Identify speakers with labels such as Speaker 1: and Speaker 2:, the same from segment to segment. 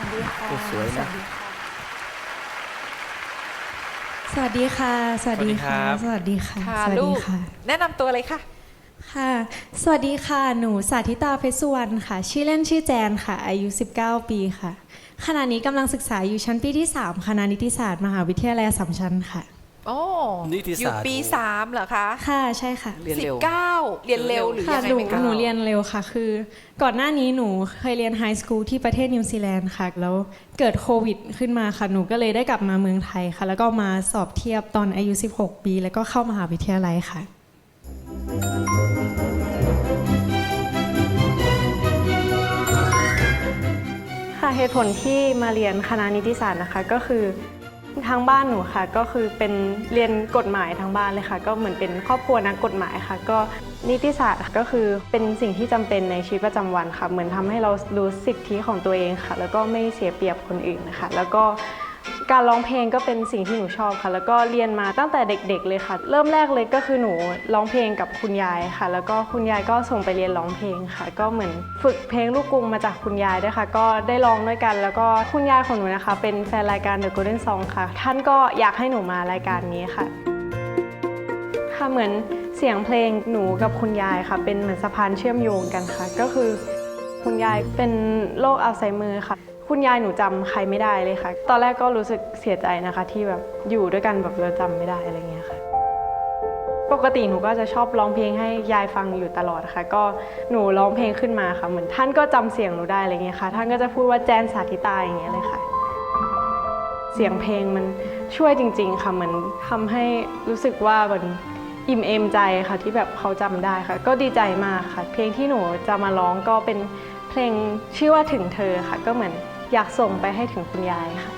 Speaker 1: วัสดีค่ะ
Speaker 2: สวยๆนะ
Speaker 1: สวัสดีค่ะ สวัสดีค่ะ
Speaker 2: ส
Speaker 1: ส
Speaker 2: วั
Speaker 1: วั
Speaker 2: ส
Speaker 1: ส
Speaker 2: ดี
Speaker 1: ดี
Speaker 2: ครั
Speaker 1: ค่ะ
Speaker 2: บ
Speaker 1: สวัสดีค่ะสวัส
Speaker 3: ค่ะลู
Speaker 1: ดี
Speaker 3: ก
Speaker 1: ค่ะ
Speaker 3: แนะนำตัวเลยค่ะ
Speaker 1: ค่ะ สวัสดีค่ะ หนูสาธิตาเพชรสุวรรณค่ะ ชื่อเล่นชื่อแจนค่ะ อายุ 19 ปีค่ะ ขณะนี้กำลังศึกษาอยู่ชั้นปีที่ 3 คณะนิติศาสตร์ มหาวิทยาลัยอัสสัมชัญค่ะ
Speaker 3: โอ้
Speaker 2: นิติศาสตร์
Speaker 3: อยู่ปีสามเหรอคะ
Speaker 1: ค่ะใช่ค่ะ
Speaker 2: เรียน
Speaker 3: สิ
Speaker 2: เร็
Speaker 3: บ
Speaker 2: ว
Speaker 3: เก้าเรียนเร็วหรือ
Speaker 1: ค่ะ
Speaker 3: ยังไง
Speaker 1: หนู
Speaker 3: ไหมคะ
Speaker 1: หนูเรียนเร็วค่ะ คือ ก่อนหน้านี้หนูเคยเรียนไฮสคูลที่ประเทศนิวซีแลนด์ค่ะ แล้วเกิดโควิดขึ้นมาค่ะ หนูก็เลยได้กลับมาเมืองไทยค่ะ แล้วก็มาสอบเทียบตอนอายุ 16 ปี แล้วก็เข้ามหาวิทยาลัยค่ะ ค่ะเหตุผลที่มาเรียนคณะนิติศาสตร์นะคะ ก็คือ ทางบ้านหนูค่ะ ก็คือเป็นเรียนกฎหมายทางบ้านเลยค่ะ ก็เหมือนเป็นครอบครัวนักกฎหมายค่ะ ก็นิติศาสตร์ก็คือเป็นสิ่งที่จำเป็นในชีวิตประจำวันค่ะ เหมือนทำให้เรารู้สิทธิของตัวเองค่ะ แล้วก็ไม่เสียเปรียบคนอื่นนะคะ แล้วก็ การร้องเพลงก็เป็นสิ่งที่หนูชอบค่ะ แล้วก็เรียนมาตั้งแต่เด็ก ๆ เลยค่ะ เริ่มแรกเลยก็คือหนูร้องเพลงกับคุณยายค่ะ แล้วก็คุณยายก็ส่งไปเรียนร้องเพลงค่ะ ก็เหมือนฝึกเพลงลูกกรุงมาจากคุณยายด้วยค่ะ ก็ได้ร้องด้วยกัน แล้วก็คุณยายของหนูนะคะ เป็นแฟนรายการ The Golden Song ค่ะ ท่านก็อยากให้หนูมารายการนี้ค่ะ ค่ะเหมือนเสียงเพลงหนูกับคุณยายค่ะ เป็นเหมือนสะพานเชื่อมโยงกันค่ะ ก็คือ คุณยายเป็นโรคอัลไซเมอร์ค่ะ คุณยายหนูจำใครไม่ได้เลยค่ะ ตอนแรกก็รู้สึกเสียใจนะคะ ที่แบบอยู่ด้วยกันแบบเราจำไม่ได้อะไรเงี้ยค่ะ ปกติหนูก็จะชอบร้องเพลงให้ยายฟังอยู่ตลอดค่ะ ก็หนูร้องเพลงขึ้นมาค่ะ เหมือนท่านก็จำเสียงหนูได้อะไรเงี้ยค่ะ ท่านก็จะพูดว่าแจนสาธิตาอย่างเงี้ยเลยค่ะ เสียงเพลงมันช่วยจริง ๆค่ะเหมือนทำให้รู้สึกว่ามันอิ่มเอมใจค่ะที่แบบเขาจำได้ค่ะ ก็ดีใจมากค่ะ เพลงที่หนูจะมาร้องก็เป็นเพลงชื่อว่าถึงเธอค่ะ ก็เหมือน อยากส่งไปให้ถึงคุณยายค่ะ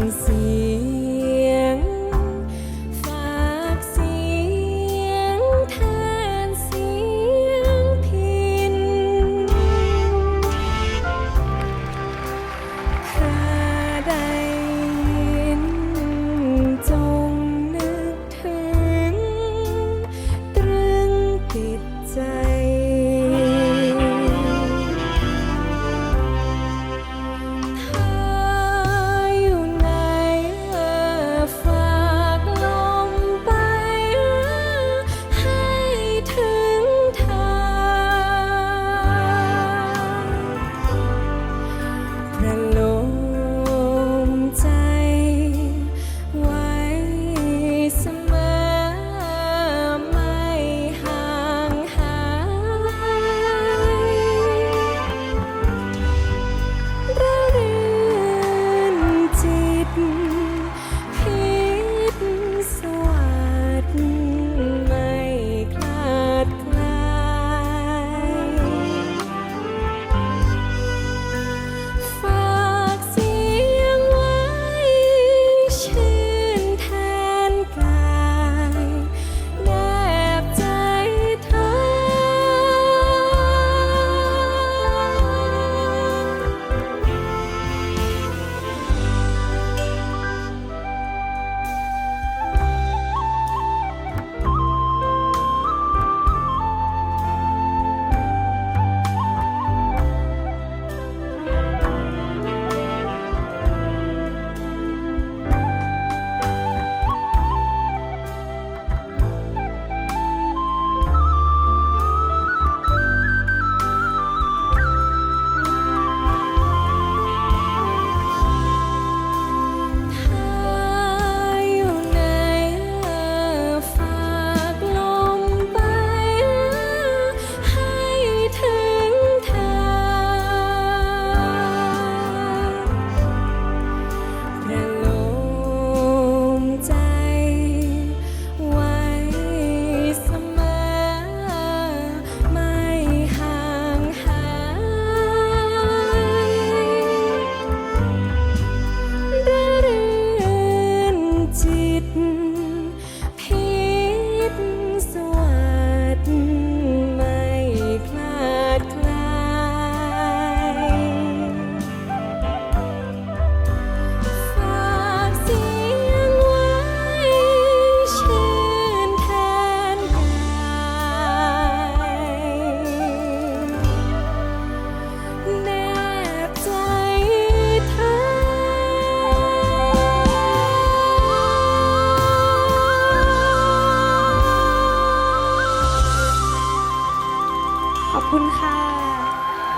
Speaker 1: า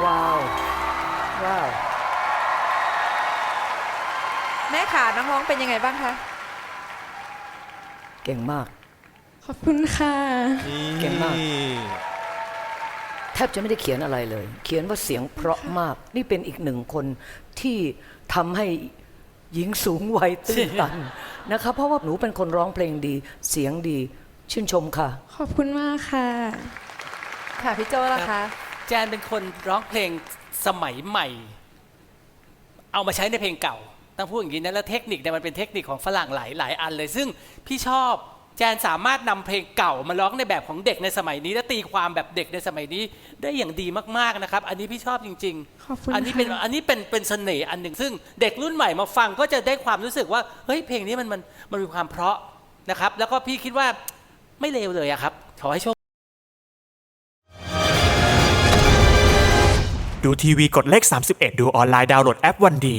Speaker 4: ว้าว ว้าว แม่ขาน้อง
Speaker 3: ร้องเป็นยังไงบ้างคะ
Speaker 2: เก่งมาก
Speaker 4: ขอบคุณค่ะ
Speaker 2: เก่งมาก แทบจะไม่ได้เขียนอะไรเลย เขียนว่าเสียงเพราะมาก นี่เป็นอีกหนึ่งคนที่ทำให้หญิงสูงวัยตื่นตันนะคะ เพราะว่าหนูเป็นคนร้องเพลงดี เสียงดี ชื่นชมค่ะ
Speaker 4: ขอบคุณมากค่ะ
Speaker 3: ค่ะพี่โจ้ละคะ
Speaker 5: แจนเป็นคนร้องเพลงสมัยใหม่ เอามาใช้ในเพลงเก่าต้องพูดอย่างนี้นะแล้วเทคนิคเนี่ยมันเป็นเทคนิคของฝรั่งหลายหลายอันเลย ซึ่งพี่ชอบแจนสามารถนำเพลงเก่ามาร้องในแบบของเด็กในสมัยนี้ และตีความแบบเด็กในสมัยนี้ได้อย่างดีมากๆนะครับ อันนี้พี่ชอบจริง
Speaker 4: ขอบคุณ
Speaker 5: อันนี้เป็น
Speaker 4: ค่ะ
Speaker 5: อันนี้เป็นเป็นเสน่ห์อันหนึ่งซึ่งเด็กรุ่นใหม่มาฟังก็จะได้ความรู้สึกว่าเฮ้ยเพลงนี้มันมันมันมีความเพราะนะครับ แล้วก็พี่คิดว่าไม่เลวเลยอะครับขอให้โชค
Speaker 6: ดูทีวีกดเลข 31 ดูออนไลน์ดาวน์โหลดแอปวันดี